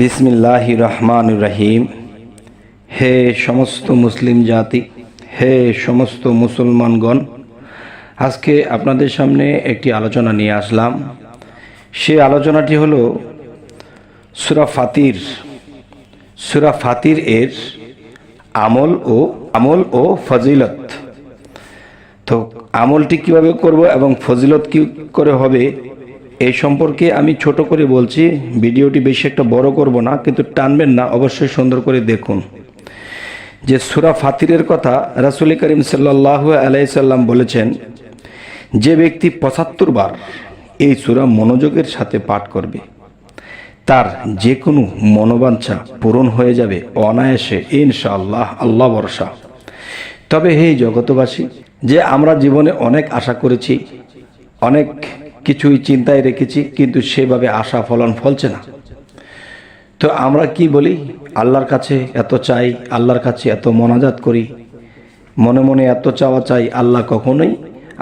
বিসমিল্লাহ রহমান রহিম। হে সমস্ত মুসলিম জাতি, হে সমস্ত মুসলমানগণ, আজকে আপনাদের সামনে একটি আলোচনা নিয়ে আসলাম। সে আলোচনাটি হলো সুরা ফাতির। সুরা ফাতির এর আমল ও আমল ও ফজিলত। তো আমলটি কীভাবে করব এবং ফজিলত কি করে হবে এই সম্পর্কে আমি ছোট করে বলছি, ভিডিওটি বেশি একটা বড় করব না, কিন্তু টানবেন না, অবশ্যই সুন্দর করে দেখুন। যে সুরা ফাতিরের কথা রাসুল করিম সাল্লাহ আলাইসাল্লাম বলেছেন, যে ব্যক্তি পঁচাত্তর বার এই সুরা মনোযোগের সাথে পাঠ করবে, তার যে কোনো মনোবাঞ্ছা পূরণ হয়ে যাবে অনায়াসে, ইনশাআল্লাহ, আল্লাহ ভরসা। তবে হে জগতবাসী যে আমরা জীবনে অনেক আশা করেছি, অনেক কিছুই চিন্তায় রেখেছি, কিন্তু সেভাবে আশা ফলন ফলছে না। তো আমরা কি বলি? আল্লাহর কাছে এত চাই, আল্লাহর কাছে এত মনাজাত করি। মনে মনে এত চাওয়া চাই, আল্লাহ কখনোই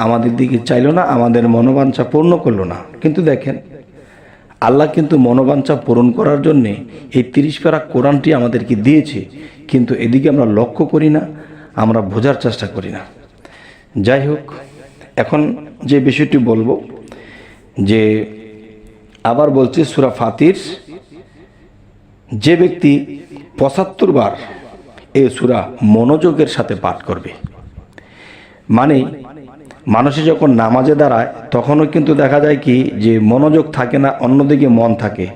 আমাদের দিকে চাইলো না, আমাদের মনোবাঞ্ছা পূর্ণ করল না। কিন্তু দেখেন, আল্লাহ কিন্তু মনোবাঞ্ছা পূরণ করার জন্যে এই তিরিশ পারা কোরআনটি আমাদেরকে দিয়েছে, কিন্তু এদিকে আমরা লক্ষ্য করি না, আমরা বোঝার চেষ্টা করি না। যাই হোক, এখন যে বিষয়টি বলব যে আবার বলছি সুরা ফাতির, যে ব্যক্তি পঁচাত্তর বার এই সুরা মনোযোগের সাথে পাঠ করবে মানে মানুষে যখন নামাজে দাঁড়ায়, তখনও কিন্তু দেখা যায় কি যে মনোযোগ থাকে না, অন্যদিকে মন থাকে।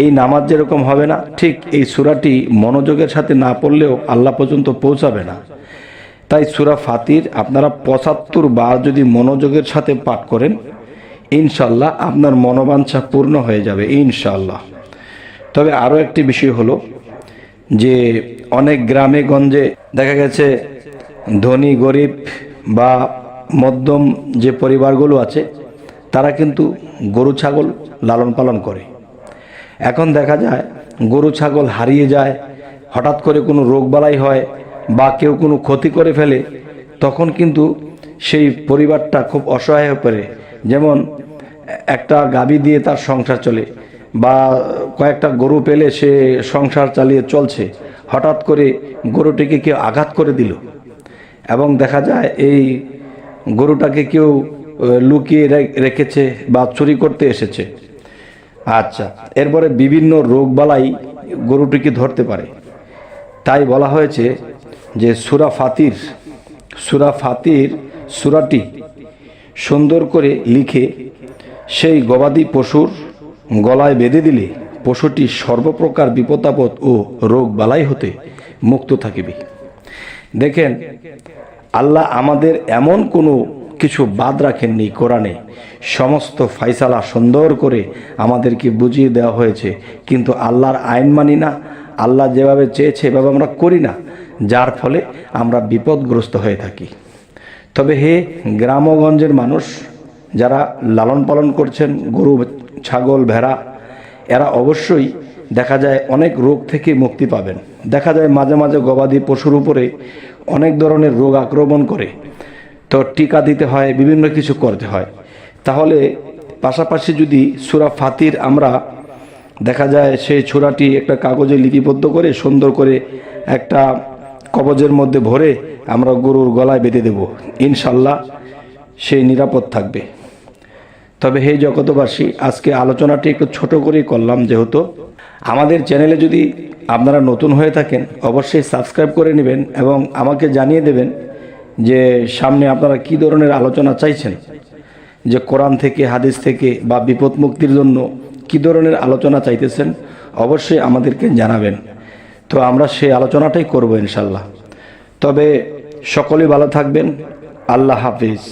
এই নামাজ যেরকম হবে না, ঠিক এই সুরাটি মনোযোগের সাথে না পড়লেও আল্লাহ পর্যন্ত পৌঁছাবে না। তাই সুরা ফাতির আপনারা পঁচাত্তর বার যদি মনোযোগের সাথে পাঠ করেন ইনশাল্লাহ আপনার মনোবাঞ্ছা পূর্ণ হয়ে যাবে, ইনশাল্লাহ। তবে আরও একটি বিষয় হলো যে, অনেক গ্রামে গঞ্জে দেখা গেছে ধনী, গরিব বা মধ্যম যে পরিবারগুলো আছে, তারা কিন্তু গরু, ছাগল লালন পালন করে। এখন দেখা যায় গরু, ছাগল হারিয়ে যায়, হঠাৎ করে কোনো রোগবালাই হয় বা কেউ কোনো ক্ষতি করে ফেলে, তখন কিন্তু সেই পরিবারটা খুব অসহায় হয়ে পড়ে। যেমন একটা গাবি দিয়ে তার সংসার চলে বা কয়েকটা গরু পেলে সে সংসার চালিয়ে চলছে। হঠাৎ করে গরুটিকে কেউ আঘাত করে দিল এবং দেখা যায় এই গরুটাকে কেউ লুকিয়ে রেখেছে বা চুরি করতে এসেছে। আচ্ছা এরপরে বিভিন্ন রোগবালাই গরুটিকে ধরতে পারে। তাই বলা হয়েছে যে সুরা ফাতির সুরা ফাতির সুরাটি সুন্দর করে লিখে সেই গবাদি পশুর গলায় বেঁধে দিলে পশুটি সর্বপ্রকার বিপদাপদ ও রোগ বালাই হতে মুক্ত থাকিবে। দেখেন, আল্লাহ আমাদের এমন কোনো কিছু বাদ রাখেননি কোরআনে। সমস্ত ফাইসালা সুন্দর করে আমাদেরকে বুঝিয়ে দেওয়া হয়েছে, কিন্তু আল্লাহর আইন মানি না, আল্লাহ যেভাবে চেয়েছে এভাবে আমরা করি না, যার ফলে আমরা বিপদগ্রস্ত হয়ে থাকি। তবে হে গ্রামগঞ্জের মানুষ যারা লালন পালন করছেন, গরু, ছাগল, ভেড়া, এরা অবশ্যই দেখা যায় অনেক রোগ থেকে মুক্তি পাবেন। দেখা যায় মাঝে মাঝে গবাদি পশুর উপরে অনেক ধরনের রোগ আক্রমণ করে। তো টিকা দিতে হয়, বিভিন্ন কিছু করতে হয়। তাহলে পাশাপাশি যদি সুরা ফাতির আমরা দেখা যায় সেই ছোড়াটি একটা কাগজে লিপিবদ্ধ করে, সুন্দর করে একটা কবজের মধ্যে ভরে আমরা গরুর গলায় বেঁধে দেব। ইনশাল্লাহ সেই নিরাপদ থাকবে। তবে হে জগতবাসী আজকে আলোচনাটি একটু ছোট করেই করলাম যেহেতু। আমাদের চ্যানেলে যদি আপনারা নতুন হয়ে থাকেন, অবশ্যই সাবস্ক্রাইব করে নেবেন এবং আমাকে জানিয়ে দেবেন যে সামনে আপনারা কি ধরনের আলোচনা চাইছেন, যে কোরআন থেকে, হাদিস থেকে বা বিপদ মুক্তির জন্য কি ধরনের আলোচনা চাইতেছেন, অবশ্যই আমাদেরকে জানাবেন। তো আমরা সেই আলোচনাটাই করব ইনশাল্লাহ। তবে সকলেই ভালো থাকবেন। আল্লাহ হাফিজ।